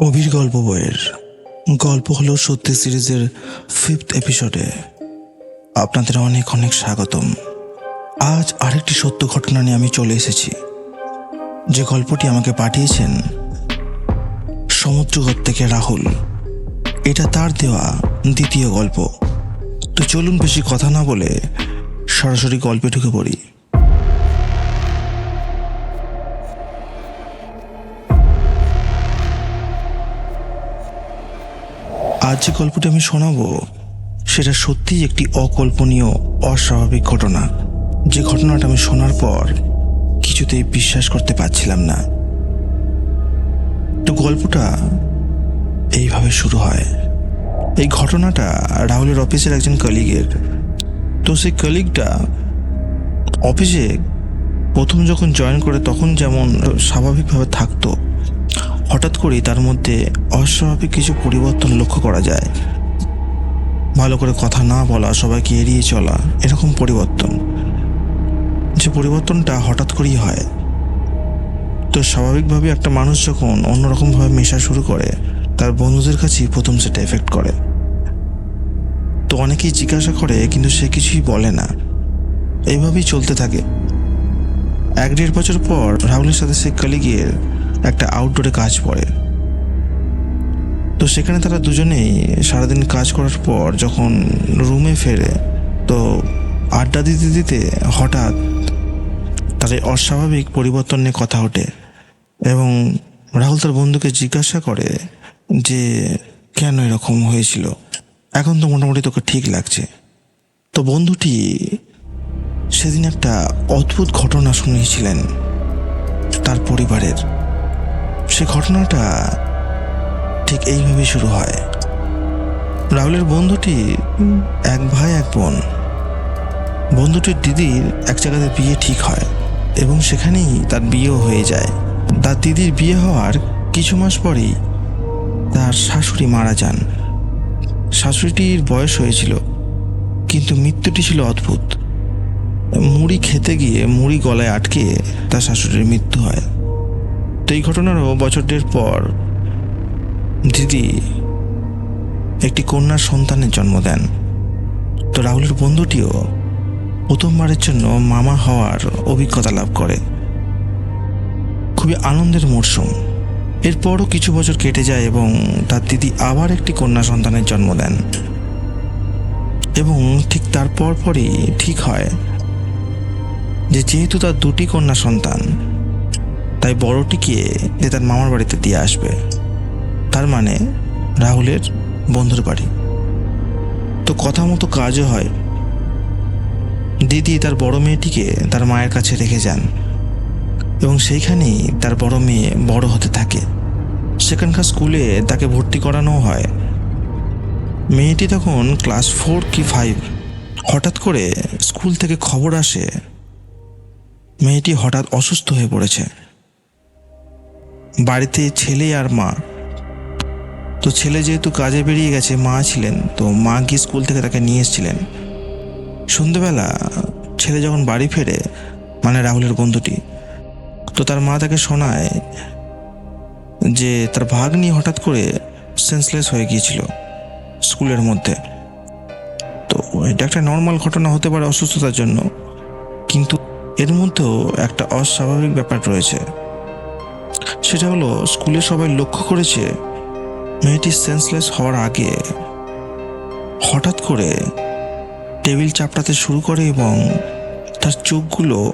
অভির গল্প বইয়ের গল্প হলো সত্যি সিরিজের ফিফথ এপিসোডে আপনাদের অনেক অনেক স্বাগতম। আজ আরেকটি সত্য ঘটনা নিয়ে আমি চলে এসেছি। যে গল্পটি আমাকে পাঠিয়েছেন সমুদ্রগত থেকে রাহুল। এটা তার দেওয়া দ্বিতীয় গল্প। তো চলুন বেশি কথা না বলে সরাসরি গল্পে ঢুকে পড়ি। আজ যে গল্পটি আমি শোনাবো, সেটা সত্যিই একটি অকল্পনীয়, অস্বাভাবিক ঘটনা। যে ঘটনাটা আমি শোনার পর কিছুতেই বিশ্বাস করতে পারছিলাম না। তো গল্পটা এইভাবে শুরু হয়। এই ঘটনাটা রাহুলের অফিসের একজন কলিগের তো সেই কলিগটা অফিসে প্রথম যখন জয়েন করে, তখন যেমন স্বাভাবিকভাবে থাকতো হঠাৎ করেই তার মধ্যে অস্বাভাবিক কিছু পরিবর্তন লক্ষ্য করা যায়। ভালো করে কথা না বলা, সবাইকে এড়িয়ে চলা, এরকম পরিবর্তন। যে পরিবর্তনটা হঠাৎ করেই হয়। তো স্বাভাবিকভাবে একটা মানুষ যখন অন্যরকমভাবে মেশা শুরু করে, তার বন্ধুদের কাছেই প্রথম সেটা এফেক্ট করে। তো অনেকেই জিজ্ঞাসা করে, কিন্তু সে কিছুই বলে না। এইভাবেই চলতে থাকে। এক দেড় বছর পর রাহুলের সাথে সে কলিগের একটা আউটডোরে কাজ পড়ে। তো সেখানে তারা দুজনেই সারাদিন কাজ করার পর যখন রুমে ফেরে, তো আড্ডা দিতে দিতে হঠাৎ তাদের অস্বাভাবিক পরিবর্তন নিয়ে কথা ওঠে এবং রাহুল তার বন্ধুকে জিজ্ঞাসা করে যে, কেন এরকম হয়েছিল? এখন তো মোটামুটি তোকে ঠিক লাগছে। তো বন্ধুটি সেদিন একটা অদ্ভুত ঘটনা শুনিয়েছিলেন তার পরিবারের। সে ঘটনাটা ঠিক এইভাবে শুরু হয়। রাহুলের বন্ধুটি এক ভাই, এক বোন। বন্ধুটির দিদির এক জায়গাতে বিয়ে ঠিক হয় এবং সেখানেই তার বিয়েও হয়ে যায়। তার দিদির বিয়ে হওয়ার কিছু মাস পরেই তার শাশুড়ি মারা যান। শাশুড়িটির বয়স হয়েছিল, কিন্তু মৃত্যুটি ছিল অদ্ভুত। মুড়ি খেতে গিয়ে মুড়ি গলায় আটকে তার শাশুড়ির মৃত্যু হয়। এই ঘটনারও বছর দেড় পর দিদি একটি কন্যার সন্তানের জন্ম দেন। তো রাহুলের বন্ধুটিও প্রথমবারের জন্য মামা হওয়ার অভিজ্ঞতা লাভ করে। খুবই আনন্দের মরশুম। এরপরও কিছু বছর কেটে যায় এবং তার দিদি আবার একটি কন্যা সন্তানের জন্ম দেন। এবং ঠিক তারপর পরই ঠিক হয় যে যেহেতু তার দুটি কন্যা সন্তান তাই বড়টিকে যে তার মামার বাড়িতে দিয়ে আসবে, তার মানে রাহুলের বন্ধুর বাড়ি। তো কথা মতো কাজও হয়। দিদি তার বড় মেয়েটিকে তার মায়ের কাছে রেখে যান এবং সেইখানেই তার বড় মেয়ে বড় হতে থাকে। সেখানকার স্কুলে তাকে ভর্তি করানো হয়। মেয়েটি তখন ক্লাস ফোর কি ফাইভ, হঠাৎ করে স্কুল থেকে খবর আসে, মেয়েটি হঠাৎ অসুস্থ হয়ে পড়েছে। বাড়িতে ছেলে আর মা। তো ছেলে যেহেতু কাজে বেরিয়ে গেছে, মা ছিলেন, তো মা গিয়ে স্কুল থেকে তাকে নিয়ে এসেছিলেন। সন্ধেবেলা ছেলে যখন বাড়ি ফেরে মানে রাহুলের বন্ধুটি, তো তার মা তাকে শোনায় যে তার ভাগ নিয়ে হঠাৎ করে সেন্সলেস হয়ে গিয়েছিল স্কুলের মধ্যে। তো এটা একটা নর্মাল ঘটনা হতে পারে অসুস্থতার জন্য, কিন্তু এর মধ্যেও একটা অস্বাভাবিক ব্যাপার রয়েছে। সেটা হলো, স্কুলে সবাই লক্ষ্য করেছে মেয়েটি সেন্সলেস হওয়ার আগে। হঠাৎ করে টেবিল চাপড়াতে শুরু করে এবং তার চোখগুলো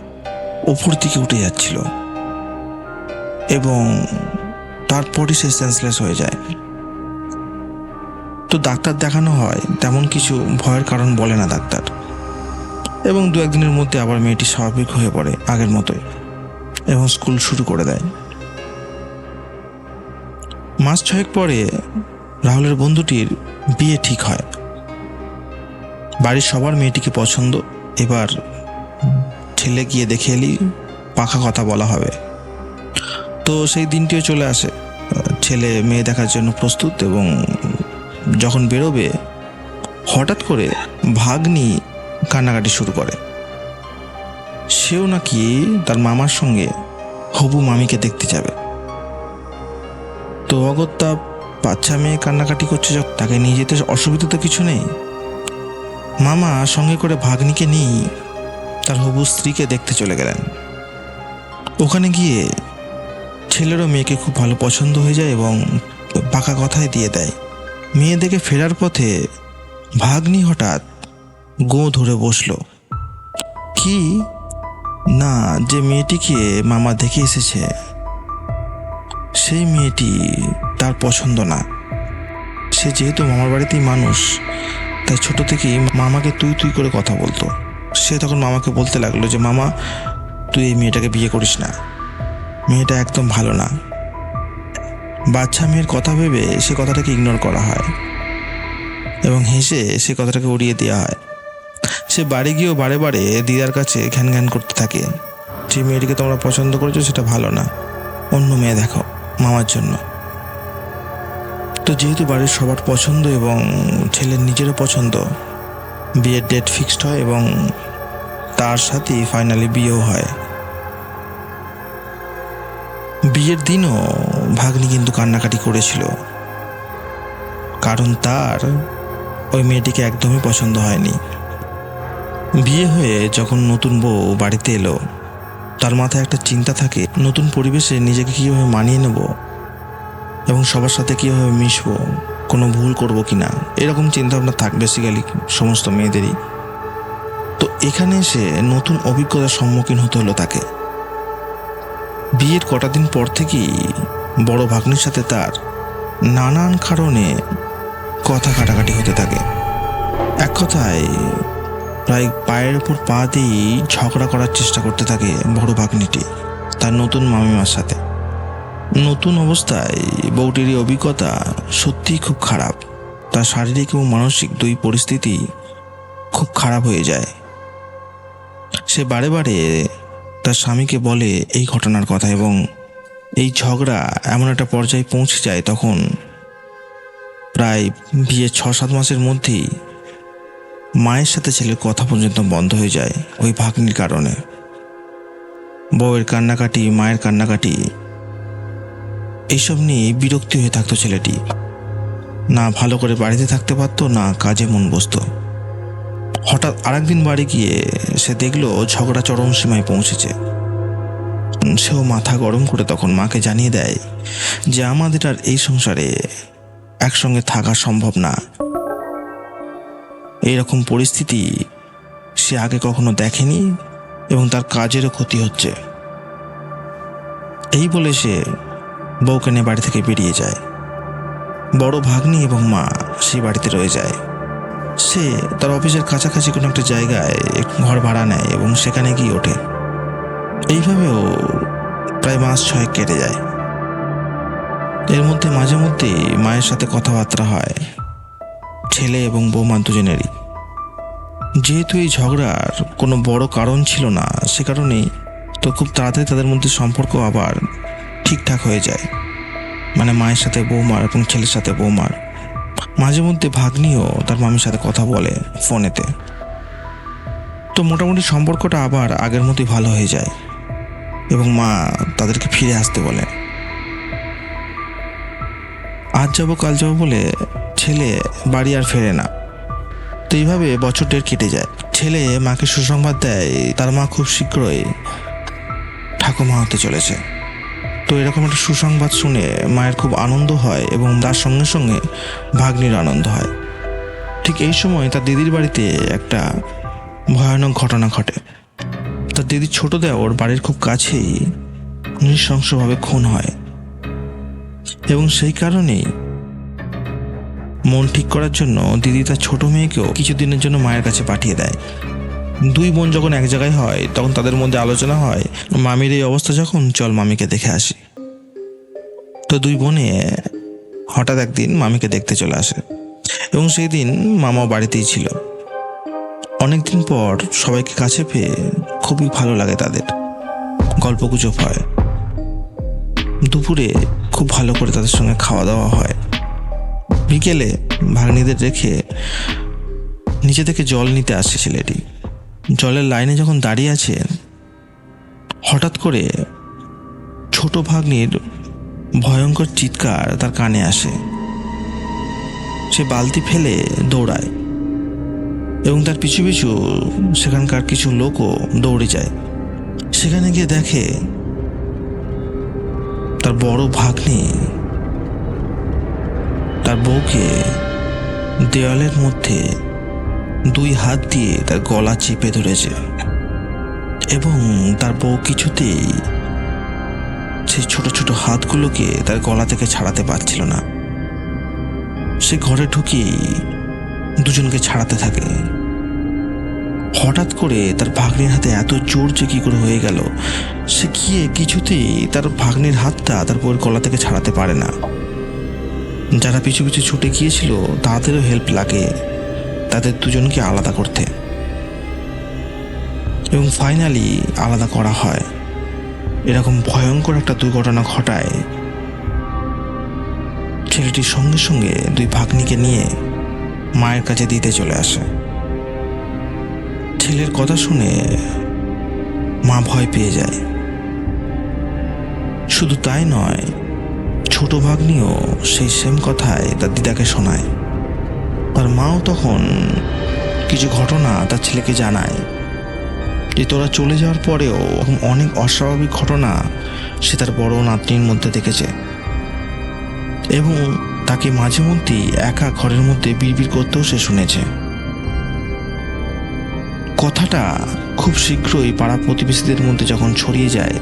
ওপর দিকে উঠে যাচ্ছিল এবং তারপরই সে সেন্সলেস হয়ে যায়। তো ডাক্তার দেখানো হয়, তেমন কিছু ভয়ের কারণ বলে না ডাক্তার। এবং দু একদিনের মধ্যে আবার মেয়েটি স্বাভাবিক হয়ে পড়ে আগের মতোই এবং স্কুল শুরু করে দেয়। মাস ছয়েক পরে রাহুলের বন্ধুটির বিয়ে ঠিক হয়। বাড়ির সবার মেয়েটিকে পছন্দ। এবার ছেলে গিয়ে দেখে এলি পাখা কথা বলা হবে। তো সেই দিনটিও চলে আসে। ছেলে মেয়ে দেখার জন্য প্রস্তুত এবং যখন বেরোবে, হঠাৎ করে ভাগ্নি কান্নাকাটি শুরু করে। সেও নাকি তার মামার সঙ্গে হবু মামিকে দেখতে যাবে। তো অগত্যা বাচ্চা মেয়ে কান্নাকাটি করছে যখন তাকে নিয়ে যেতে অসুবিধা তো কিছু নেই। মামা সঙ্গে করে ভাগ্নিকে নিয়ে তার হবু স্ত্রীকে দেখতে চলে গেলেন। ওখানে গিয়ে ছেলেরও মেয়েকে খুব ভালো পছন্দ হয়ে যায় এবং পাকা কথায় দিয়ে দেয়। মেয়ে দেখে ফেরার পথে ভাগ্নি হঠাৎ গো ধরে বসল। কি? না, যে মেয়েটিকে মামা দেখে এসেছে। সেই মেয়েটি তার পছন্দ না। সে যেহেতু মামার বাড়িতেই মানুষ, তাই ছোট থেকেই মামাকে তুই তুই করে কথা বলতো। সে তখন মামাকে বলতে লাগল যে, মামা, তুই এই মেয়েটাকে বিয়ে করিস না। মেয়েটা একদম ভালো না। বাচ্চা মেয়ের কথা ভেবে সে কথাটাকে ইগনোর করা হয় এবং হেসে সে কথাটাকে উড়িয়ে দেওয়া হয়। সে বাড়ি গিয়েও বারে বারে দিদার কাছে ঘ্যান ঘ্যান করতে থাকে। যে মেয়েটিকে তোমরা পছন্দ করেছ সেটা ভালো না। অন্য মেয়ে দেখো। মামার জন্য। তো যেহেতু বাড়ির সবার পছন্দ এবং ছেলের নিজেরও পছন্দ, বিয়ের ডেট ফিক্সড হয় এবং তার সাথেই ফাইনালি বিয়েও হয়। বিয়ের দিনও ভাগ্নি কিন্তু কান্নাকাটি করেছিল। কারণ তার ওই মেয়েটিকে একদমই পছন্দ হয়নি। বিয়ে হয়ে যখন নতুন বউ বাড়িতে এলো তার মাথায় একটা চিন্তা থাকে, নতুন পরিবেশে নিজেকে কীভাবে মানিয়ে নেব এবং সবার সাথে কীভাবে মিশবো, কোনো ভুল করব কি না এরকম চিন্তাভাবনা থাক বেসিক্যালি সমস্ত মেয়েদেরই। তো এখানে এসে নতুন অভিজ্ঞতার সম্মুখীন হতে হলো তাকে। বিয়ের কটা দিন পর থেকেই বড় ভাগ্নির সাথে তার নানান কারণে কথা কাটাকাটি হতে থাকে। এক কথায় প্রায় পায়ের উপর পা দিয়েই ঝগড়া করার চেষ্টা করতে থাকে বড় ভাগ্নিটি, তার নতুন মামিমার সাথে। নতুন অবস্থায় বউটির অভিজ্ঞতা সত্যিই খুব খারাপ। তার শারীরিক এবং মানসিক দুই পরিস্থিতি খুব খারাপ হয়ে যায়। সে বারে বারে তার স্বামীকে বলে এই ঘটনার কথা এবং এই ঝগড়া এমন একটা পর্যায়ে পৌঁছে যায় তখন প্রায় বিয়ে ছ সাত মাসের মধ্যেই মায়ের সাথে ছেলের কথা পর্যন্ত বন্ধ হয়ে যায় ওই ভাগ্নির কারণে। বউয়ের কান্নাকাটি, মায়ের কান্নাকাটি এইসব নিয়ে বিরক্তি হয়ে থাকতো ছেলেটি। না ভালো করে বাড়িতে থাকতে পারতো, না কাজে মন বসতো। হঠাৎ আরেকদিন বাড়ি গিয়ে সে দেখল ঝগড়া চরম সীমায় পৌঁছেছে। সেও মাথা গরম করে তখন মাকে জানিয়ে দেয় যে আমাদের আর এই সংসারে একসঙ্গে থাকা সম্ভব না। এইরকম পরিস্থিতি সে আগে কখনো দেখেনি এবং তার কাজেরও ক্ষতি হচ্ছে। এই বলে সে বউকে নিয়ে বাড়ি থেকে বেরিয়ে যায়। বড় ভাগ্নি এবং মা সেই বাড়িতে রয়ে যায়। সে তার অফিসের কাছাকাছি কোনো একটা জায়গায় ঘর ভাড়া নেয় এবং সেখানে গিয়ে ওঠে। এইভাবেও প্রায় মাস ছয়েক কেটে যায়। এর মধ্যে মাঝে মধ্যে মায়ের সাথে কথাবার্তা হয়। ছেলে এবং বৌমা দুজনেরই। যেহেতু এই ঝগড়ার কোনো বড় কারণ ছিল না, সে কারণেই তো খুব তাড়াতাড়ি তাদের মধ্যে সম্পর্ক আবার ঠিকঠাক হয়ে যায়। মানে মায়ের সাথে বৌমার এবং ছেলের সাথে বৌমার। মাঝে মধ্যে ভাগ্নিও তার মামির সাথে কথা বলে ফোনেতে। তো মোটামুটি সম্পর্কটা আবার আগের মতোই ভালো হয়ে যায় এবং মা তাদেরকে ফিরে আসতে বলে। আজ যাব, কাল যাব বলে ছেলে বাড়ি আর ফেরে না। তো এইভাবে বছর দেড় কেটে যায়। ছেলে মাকে সুসংবাদ দেয়, তার মা খুব শীঘ্রই ঠাকুমা হতে চলেছে। তো এরকম একটা সুসংবাদ শুনে মায়ের খুব আনন্দ হয় এবং তার সঙ্গে সঙ্গে ভাগ্নির আনন্দ হয়। ঠিক এই সময় তার দিদির বাড়িতে একটা ভয়ানক ঘটনা ঘটে। তার দিদির ছোট দেওর বাড়ির খুব কাছেই নৃশংসভাবে খুন হয়। এবং সেই কারণেই মন ঠিক করার জন্য দিদি তার ছোট মেয়েকেও কিছুদিনের জন্য মায়ের কাছে পাঠিয়ে দেয়। দুই বোন যখন এক জায়গায় হয়, তখন তাদের মধ্যে আলোচনা হয়, মামির এই অবস্থা যখন, চল মামিকে দেখে আসি। তো দুই বোনে হঠাৎ একদিন মামিকে দেখতে চলে আসে এবং সেই দিন মামাও বাড়িতেই ছিল। অনেকদিন পর সবাইকে কাছে পেয়ে খুবই ভালো লাগে তাদের। গল্পগুজব হয়। দুপুরে খুব ভালো করে তাদের সঙ্গে খাওয়া দাওয়া হয়। বিকেলে ভাগ্নিদের রেখে নিচে থেকে জল নিতে আসে ছেলেটি। জলের লাইনে যখন দাঁড়িয়ে আছে, হঠাৎ করে ছোট ভাগ্নির ভয়ঙ্কর চিৎকার তার কানে আসে। সে বালতি ফেলে দৌড়ায় এবং তার পিছু পিছু সেখানকার কিছু লোকও দৌড়ে যায়। সেখানে গিয়ে দেখে তার বড় ভাগ্নি বউকে দেওয়ালের মধ্যে দুই হাত দিয়ে তার গলা চেপে ধরেছে এবং তার বউ কিছুতেই সেই ছোট ছোট হাতগুলোকে তার গলা থেকে ছাড়াতে পারছিল না। সে ঘরে ঢুকিয়ে দুজনকে ছাড়াতে থাকে। হঠাৎ করে তার ভাগ্নির হাতে এত জোর যে কি করে হয়ে গেল, সে গিয়ে কিছুতেই তার ভাগ্নির হাতটা তার বউয়ের গলা থেকে ছাড়াতে পারে না। যারা পিছু পিছু ছুটে গিয়েছিল, তাদেরও হেল্প লাগে। তাদের দুজনকে আলাদা করতে। এবং ফাইনালি আলাদা করা হয়। এরকম ভয়ঙ্কর একটা দুর্ঘটনা ঘটায়। ছেলেটির সঙ্গে সঙ্গে দুই ভাগ্নিকে নিয়ে মায়ের কাছে দিতে চলে আসে। ছেলের কথা শুনে মা ভয় পেয়ে যায়। শুধু তাই নয় ছোট ভাগ্নিও সেই সেম কথায় তার দিদাকে শোনায়। তার মাও তখন কিছু ঘটনা তার ছেলেকে জানায়। যে তোরা চলে যাওয়ার পরেও অনেক অস্বাভাবিক ঘটনা সে তার বড় নাতনির মধ্যে দেখেছে। এবং তাকে মাঝে মধ্যেই একা ঘরের মধ্যে বিড়বিড় করতেও সে শুনেছে। কথাটা খুব শীঘ্রই পাড়া প্রতিবেশীদের মধ্যে যখন ছড়িয়ে যায়,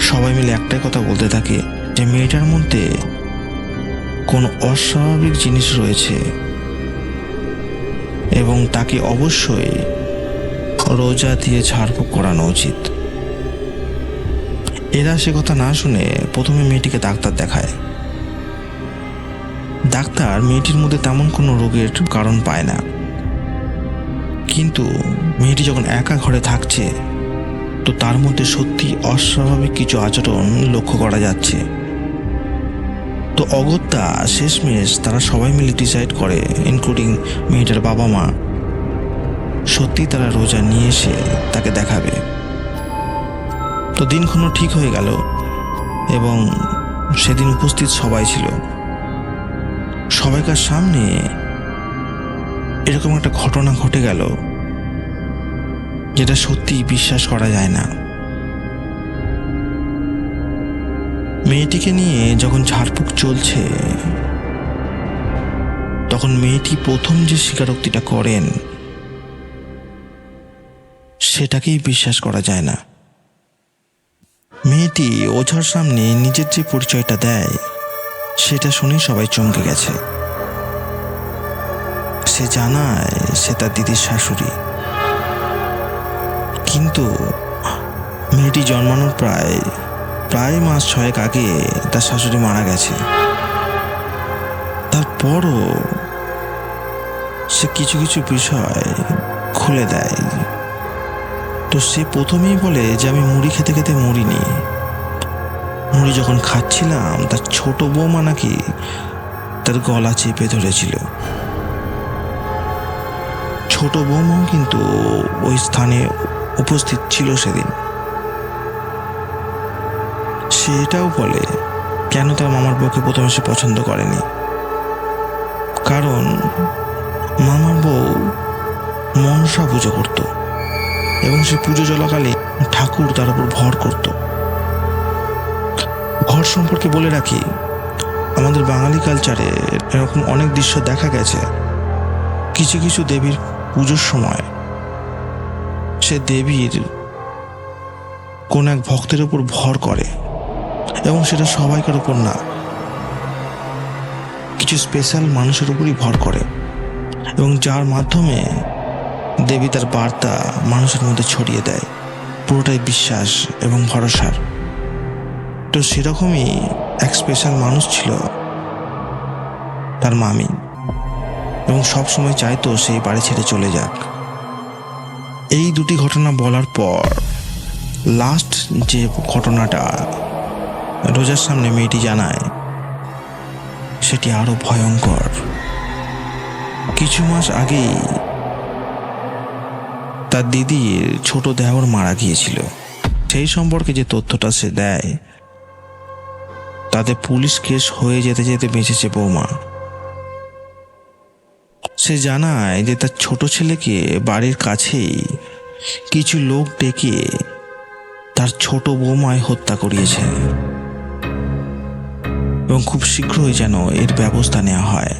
সবাই মিলে একটাই কথা বলতে থাকে যে মেয়েটার মধ্যে কোনো অস্বাভাবিক জিনিস রয়েছে এবং তাকে অবশ্যই রোজা দিয়ে ঝাড়ফুঁক করানো উচিত। এরা সে কথা না শুনে প্রথমে মেয়েটিকে ডাক্তার দেখায়। ডাক্তার মেয়েটির মধ্যে তেমন কোনো রোগের কারণ পায় না। কিন্তু মেয়েটি যখন একা ঘরে থাকছে, তো তার মধ্যে সত্যি অস্বাভাবিক কিছু আচরণ লক্ষ্য করা যাচ্ছে। তো অগত্যা শেষমেশ তারা সবাই মিলে ডিসাইড করে ইনক্লুডিং মেয়েটার বাবা মা সত্যি তারা রোজা নিয়ে এসে তাকে দেখাবে। তো দিনক্ষণ ঠিক হয়ে গেল এবং সেদিন উপস্থিত সবাই ছিল। সবাইকার সামনে এরকম একটা ঘটনা ঘটে গেল, যেটা সত্যি বিশ্বাস করা যায় না। মেয়েটিকে নিয়ে যখন ঝাড়ফুঁক চলছে, তখন মেয়েটি প্রথম যে স্বীকারোক্তিটা করেন, সেটাকেই বিশ্বাস করা যায় না। মেয়েটি ওঝার সামনে নিজের যে পরিচয়টা দেয়, সেটা শুনে সবাই চমকে গেছে। সে জানায় সে তার দিদির শাশুড়ি। কিন্তু মেয়েটি জন্মানোর প্রায় প্রায় মাস ছয়েক আগে তার শাশুড়ি মারা গেছে। তারপরও সে কিছু কিছু বিষয় খুলে দেয়। তো সে প্রথমেই বলে যে, আমি মুড়ি খেতে খেতে মরিনি। মুড়ি যখন খাচ্ছিলাম, তার ছোট বৌমা নাকি তার গলা চেপে ধরেছিল। ছোট বৌমাও কিন্তু ওই স্থানে উপস্থিত ছিল সেদিন। সে এটাও বলে কেন তার মামার বউকে প্রথমে সে পছন্দ করেনি। কারণ মামার বউ মনসা পুজো করত এবং সে পুজো চলাকালে ঠাকুর তার উপর ভর করত। ঘর সম্পর্কে বলে রাখি, আমাদের বাঙালি কালচারে এরকম অনেক দৃশ্য দেখা গেছে। কিছু কিছু দেবীর পুজোর সময় সে দেবীর কোন এক ভক্তের উপর ভর করে। এবং সেটা সবাইকার উপর না। কিছু স্পেশাল মানুষের উপরই ভর করে। এবং যার মাধ্যমে দেবী তার বার্তা মানুষের মধ্যে ছড়িয়ে দেয়। পুরোটাই বিশ্বাস এবং ভরসার। তো সেরকমই এক স্পেশাল মানুষ ছিল তার মামি। এবং সব সময় চাইতো সেই বাড়ি ছেড়ে চলে যাক। এই দুটি ঘটনা বলার পর লাস্ট যে ঘটনাটা রোজার সামনে মেয়েটি জানায়, সেটি আরও ভয়ঙ্কর। কিছু মাস আগেই তার দিদির ছোট দেওর মারা গিয়েছিল। সেই সম্পর্কে যে তথ্যটা সে দেয়, তাতে পুলিশ কেস হয়ে যেতে যেতে বেঁচেছে বৌমা। সে জানায় যে তার ছোট ছেলেকে বাড়ির কাছেই কিছু লোক ডেকে তার ছোট বৌমায় হত্যা করিয়েছে। এবং খুব শীঘ্রই যেন এর ব্যবস্থা নেওয়া হয়।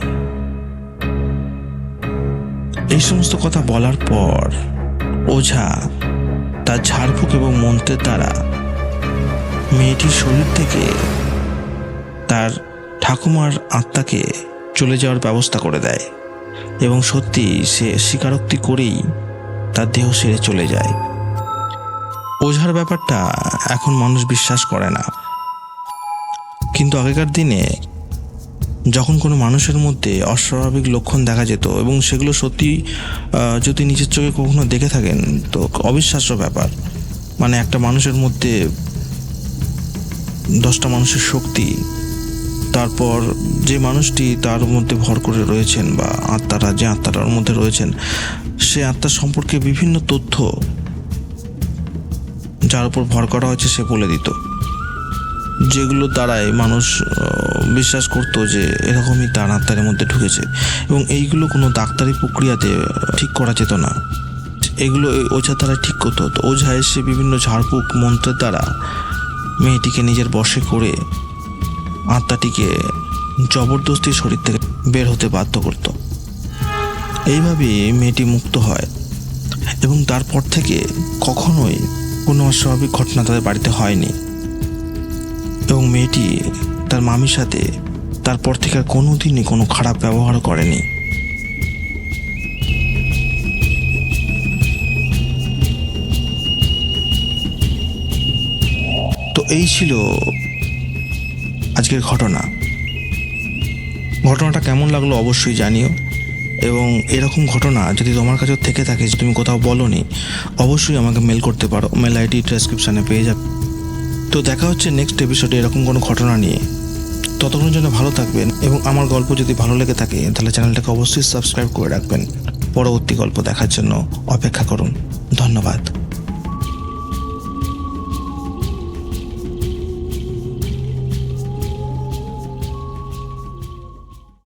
এই সমস্ত কথা বলার পর ওঝা, তার ঝাড়ফুঁক এবং মন্ত্রের দ্বারা মেয়েটির শরীর থেকে তার ঠাকুমার আত্মাকে চলে যাওয়ার ব্যবস্থা করে দেয় এবং সত্যি সে স্বীকারোক্তি করেই তার দেহ সেরে চলে যায়। ওঝার ব্যাপারটা এখন মানুষ বিশ্বাস করে না। কিন্তু আগেকার দিনে যখন কোনো মানুষের মধ্যে অস্বাভাবিক লক্ষণ দেখা যেত এবং সেগুলো সত্যি যদি নিজের চোখে কখনো দেখে থাকেন, তো অবিশ্বাস্য ব্যাপার। মানে একটা মানুষের মধ্যে দশটা মানুষের শক্তি, তারপর যে মানুষটি তার মধ্যে ভর করে রয়েছেন বা আত্মারা, যে আত্মাটার মধ্যে রয়েছেন, সে আত্মার সম্পর্কে বিভিন্ন তথ্য যার উপর ভর করা হয়েছে সে বলে দিত। যেগুলো দ্বারাই মানুষ বিশ্বাস করতো যে এরকমই তার আত্মার মধ্যে ঢুকেছে। এবং এইগুলো কোনো ডাক্তারি প্রক্রিয়াতে ঠিক করা যেত না। এগুলো ওঝা দ্বারা ঠিক করতে হতো। ওঝা এসে বিভিন্ন ঝাড়ফুঁক মন্ত্রের দ্বারা মেয়েটিকে নিজের বশে করে আত্মাটিকে জবরদস্তি শরীর থেকে বের হতে বাধ্য করত। এইভাবে মেয়েটি মুক্ত হয় এবং তারপর থেকে কখনোই কোনো অস্বাভাবিক ঘটনা তাদের বাড়িতে হয়নি। এবং মেয়েটি তার মামির সাথে তারপর থেকে আর কোনো দিনই কোনো খারাপ ব্যবহার করেনি। তো এই ছিল আজকের ঘটনা। ঘটনাটা কেমন লাগল অবশ্যই জানিও। এবং এরকম ঘটনা যদি তোমার কাছেও থেকে থাকে তুমি কোথাও বলনি, অবশ্যই আমাকে মেল করতে পারো। মেল আইডি ডেসক্রিপশানে পেয়ে যাবে। তো দেখা হচ্ছে নেক্সট এপিসোডে এরকম কোনো ঘটনা নিয়ে। ততক্ষণ জন্য ভালো থাকবেন এবং আমার গল্প যদি ভালো লেগে থাকে, তাহলে চ্যানেলটাকে অবশ্যই সাবস্ক্রাইব করে রাখবেন। পরবর্তী গল্প দেখার জন্য অপেক্ষা করুন। ধন্যবাদ।